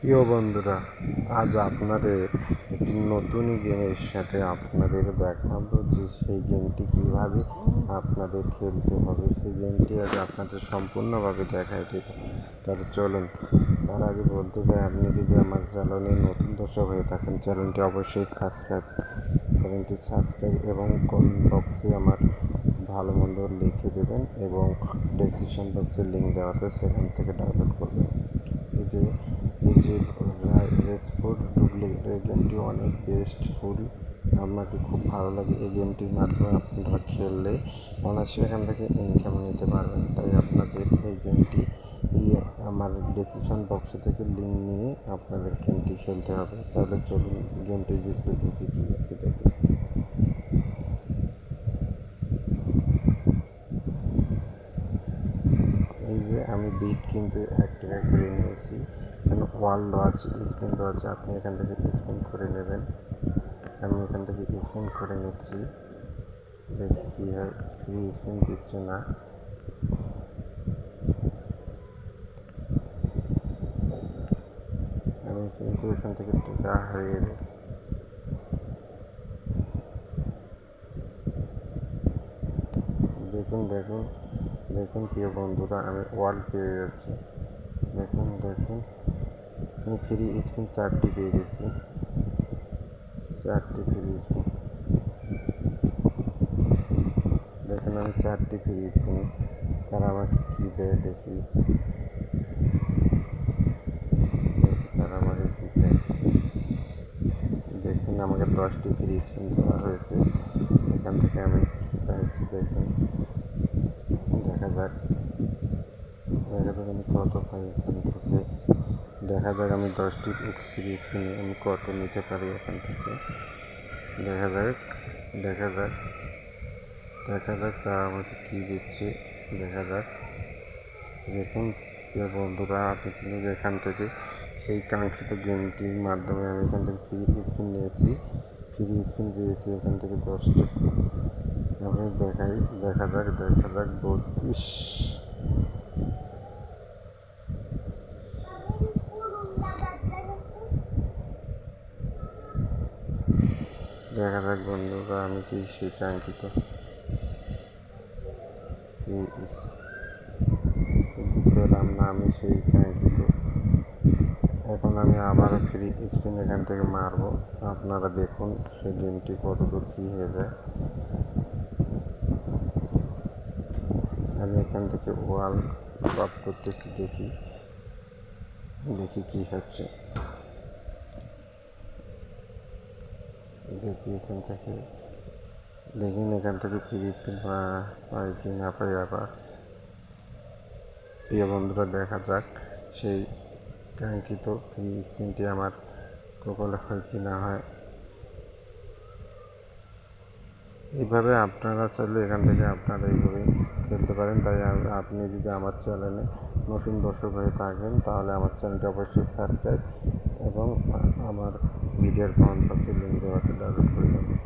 প্রিয় বন্ধুরা, আজ আপনাদের একটি নতুন গেমের সাথে আপনাদের দেখাবো যে সেই গেমটি কীভাবে আপনাদের খেলতে হবে। সেই গেমটি আজ আপনাদের সম্পূর্ণভাবে দেখাই দেব। তাহলে চলুন, তার আগে বলতে চাই, আপনি যদি আমার চ্যানেলে নতুন দর্শক হয়ে থাকেন, চ্যানেলটি অবশ্যই সাবস্ক্রাইব চ্যানেলটি সাবস্ক্রাইব এবং কমেন্ট বক্সে আমার ভালো মন্দ লিখে দেবেন এবং ডেসক্রিপশন বক্সে লিঙ্ক দেওয়া আছে, সেখান থেকে ডাউনলোড করবেন। এই যে রেসফোর্ড ডুপ্লিকেট এই গেমটি অনেক বেস্টফুল আমাকে খুব ভালো লাগে এই গেমটির মাধ্যমে আপনারা খেললে। অনায়াসে এখান থেকে ইনকাম নিতে পারবেন। তাই আপনাদের এই গেমটি ইয়ে আমার ডিসক্রিপশন বক্স থেকে লিঙ্ক নিয়ে আপনাদের গেমটি খেলতে হবে। তাহলে চলুন গেমটির ভিতরে ঢুকে দেখুন এই যে আমি বিট কিন্তু টাকা করে নিয়েছি। এখানে ওয়ার্ল্ড আছে স্পিন আছে আপনি এখান থেকে স্পিন করে নেবেন। আমি এখান থেকে স্পিন করে নিচ্ছি। দেখি কী হয় ফ্রি স্পিন দিচ্ছে না। আমি কিন্তু এখান থেকে টাকা হারিয়ে দিই। দেখুন দেখুন। দেখুন প্রিয় বন্ধুরা, আমি ওয়ার্ল্ড পেয়ে যাচ্ছি। দেখুন দেখুন। আমি ফ্রি স্পিন চারটি পেয়ে গেছি। চারটি ফ্রি স্পিন দেখুন, আমি চারটি ফ্রি স্পিন তারা আমাকে কী দেয় দেখি। তারা আমাকে কী দেয়? দেখুন, আমাকে দশটি ফ্রি স্পিন দেওয়া হয়েছে। এখান থেকে আমি পাইছি দেখুন। দেখা যাক আমি কত পাই এখান থেকে? দেখা যাক, আমি দশটি এক্সপিরিয়েন্স কিনে, আমি কত নিতে পারি এখান থেকে? দেখা যাক দেখা যাক দেখা যাক তারা আমাকে কী দিচ্ছে, দেখা যাক। দেখুন বন্ধুরা, আপনি কিন্তু এখান থেকে সেই কাঙ্ক্ষিত গেমটির মাধ্যমে আমি এখান থেকে ফ্রি স্পিন নিয়েছি। ফ্রি স্পিন পেয়েছি এখান থেকে দশটি আমি দেখাই দেখা যাক দেখা যাক বত্রিশ দেখা যাক বন্ধুরা আমি কি কিন্তু পেলাম না আমি সেই কাঙ্ক্ষিত। এখন আমি আবারও ফ্রি স্পিন এখান থেকে মারবো। আপনারা দেখুন সেই গেমটি কতদূর কী হয়ে যায় আমি এখান থেকে ওয়াল ড্রপ করতেছি, দেখি। দেখি কী হচ্ছে। দেখি এখান থেকে। দেখি না এখান থেকে ফিরে পাই কি না পাই আবার। প্রিয় বন্ধুরা, দেখা যাক। সেই কাঙ্ক্ষিত ফ্রি স্ক্রিনটি আমার কপালে হয় কি না হয়। এইভাবে আপনারা চাইলে এখান থেকে আপনারা এইভাবে খেলতে পারেন। তাই আপনি যদি আমার চ্যানেলে নতুন দর্শক হয়ে থাকেন, তাহলে আমার চ্যানেলটি অবশ্যই সাবস্ক্রাইব এবং আমার ভিডিওর কমেন্ট বক্সে লিঙ্ক দেওয়া আছে, ডাউনলোড করে দেবেন